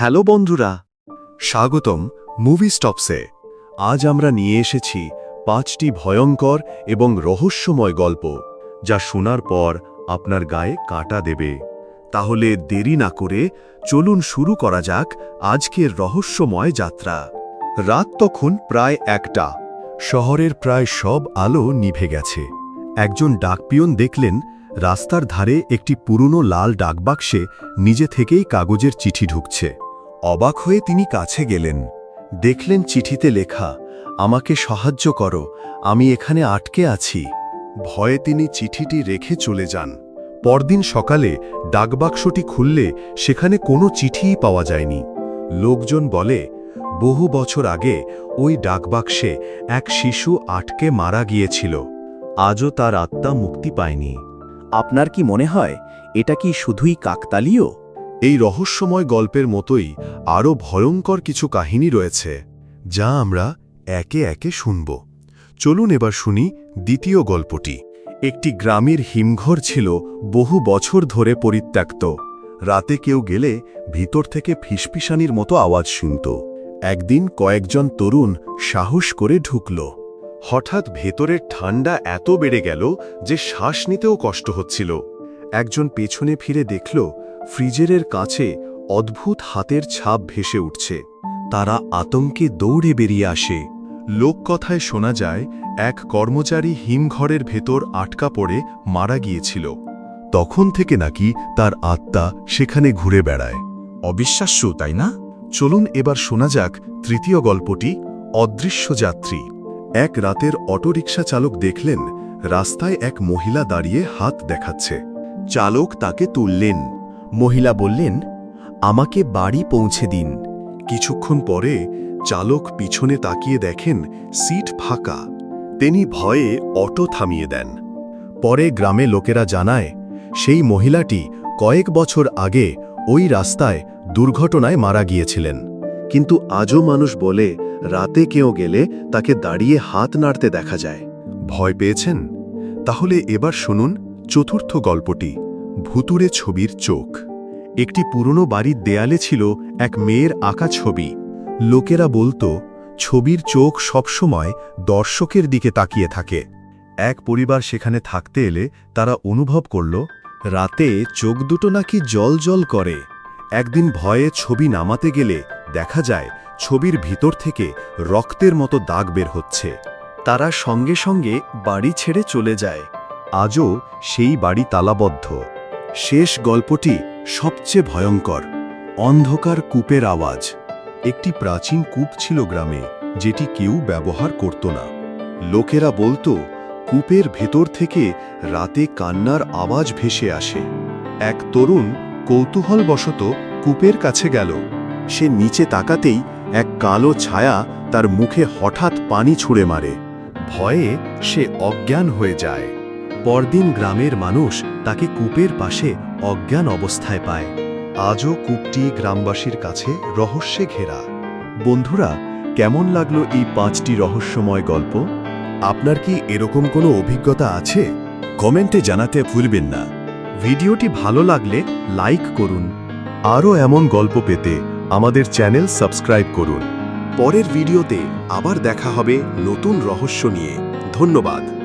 Hello বন্ধুরা, স্বাগতম movie স্টপসে আজ আমরা নিয়ে এসেছি পাঁচটি ভয়ঙ্কর এবং রহস্যময় গল্প, যা শোনার পর আপনার গায়ে কাটা দেবে। তাহলে দেরি না করে চলুন শুরু করা যাক আজকের রহস্যময় যাত্রা। রাত তখন প্রায় একটা। শহরের প্রায় সব আলো নিভে গেছে। একজন ডাকপিয়ন দেখলেন, রাস্তার ধারে একটি পুরনো লাল ডাকবাক্সে নিজে থেকেই কাগজের চিঠি ঢুকছে। অবাক হয়ে তিনি কাছে গেলেন। দেখলেন চিঠিতে লেখা, আমাকে সাহায্য করো, আমি এখানে আটকে আছি। ভয়ে তিনি চিঠিটি রেখে চলে যান। পরদিন সকালে ডাকবাক্সটি খুললে সেখানে কোনো চিঠিই পাওয়া যায়নি। লোকজন বলে, বহু বছর আগে ওই ডাকবাক্সে এক শিশু আটকে মারা গিয়েছিল। আজও তার আত্মা মুক্তি পায়নি। আপনার কি মনে হয়, এটা কি শুধুই কাকতালীয়? এই রহস্যময় গল্পের মতোই আরও ভয়ঙ্কর কিছু কাহিনী রয়েছে, যা আমরা একে একে শুনব। চলুন এবার শুনি দ্বিতীয় গল্পটি। একটি গ্রামের হিমঘর ছিল বহু বছর ধরে পরিত্যক্ত। রাতে কেউ গেলে ভিতর থেকে ফিসফিসানির মতো আওয়াজ শুনত। একদিন কয়েকজন তরুণ সাহস করে ঢুকল। হঠাৎ ভেতরের ঠান্ডা এত বেড়ে গেল যে শ্বাস নিতেও কষ্ট হচ্ছিল। একজন পেছনে ফিরে দেখল ফ্রিজেরের কাছে অদ্ভুত হাতের ছাপ ভেসে উঠছে। তারা আতঙ্কে দৌড়ে বেরিয়ে আসে। লোককথায় শোনা যায়, এক কর্মচারী হিমঘরের ভেতর আটকা পড়ে মারা গিয়েছিল। তখন থেকে নাকি তার আত্মা সেখানে ঘুরে বেড়ায়। অবিশ্বাস্য, তাই না? চলুন এবার শোনা যাক তৃতীয় গল্পটি, অদৃশ্য যাত্রী। এক রাতের অটোরিকশা চালক দেখলেন, রাস্তায় এক মহিলা দাঁড়িয়ে হাত দেখাচ্ছে। চালক তাকে তুললেন। মহিলা বললেন, আমাকে বাড়ি পৌঁছে দিন। কিছুক্ষণ পরে চালক পিছনে তাকিয়ে দেখেন সিট ফাঁকা। তিনি ভয়ে অটো থামিয়ে দেন। পরে গ্রামে লোকেরা জানায়, সেই মহিলাটি কয়েক বছর আগে ওই রাস্তায় দুর্ঘটনায় মারা গিয়েছিলেন। কিন্তু আজও মানুষ বলে রাতে কেউ গেলে তাকে দাঁড়িয়ে হাত নাড়তে দেখা যায়। ভয় পেয়েছেন? তাহলে এবার শুনুন চতুর্থ গল্পটি। ভুতুরে ছবির চোখ। একটি পুরনো বাড়ির দেয়ালে ছিল এক মেয়ের আঁকা ছবি। লোকেরা বলতো, ছবির চোখ সবসময় দর্শকের দিকে তাকিয়ে থাকে। এক পরিবার সেখানে থাকতে এলে তারা অনুভব করল, রাতে চোখ দুটো নাকি জল জল করে। একদিন ভয়ে ছবি নামাতে গেলে দেখা যায়, ছবির ভিতর থেকে রক্তের মতো দাগ বের হচ্ছে। তারা সঙ্গে সঙ্গে বাড়ি ছেড়ে চলে যায়। আজও সেই বাড়ি তালাবদ্ধ। শেষ গল্পটি সবচেয়ে ভয়ঙ্কর, অন্ধকার কূপের আওয়াজ। একটি প্রাচীন কূপ ছিল গ্রামে, যেটি কেউ ব্যবহার করত না। লোকেরা বলতো, কূপের ভেতর থেকে রাতে কান্নার আওয়াজ ভেসে আসে। এক তরুণ কৌতূহলবশত কূপের কাছে গেল। সে নিচে তাকাতেই এক কালো ছায়া তার মুখে হঠাৎ পানি ছুঁড়ে মারে। ভয়ে সে অজ্ঞান হয়ে যায়। পরদিন গ্রামের মানুষ তাকে কূপের পাশে অজ্ঞান অবস্থায় পায়। আজও কূপটি গ্রামবাসীর কাছে রহস্যে ঘেরা। বন্ধুরা, কেমন লাগল এই পাঁচটি রহস্যময় গল্প? আপনার কি এরকম কোনো অভিজ্ঞতা আছে? কমেন্টে জানাতে ভুলবেন না। ভিডিওটি ভালো লাগলে লাইক করুন। আরও এমন গল্প পেতে আমাদের চ্যানেল সাবস্ক্রাইব করুন। পরের ভিডিওতে আবার দেখা হবে নতুন রহস্য নিয়ে। ধন্যবাদ।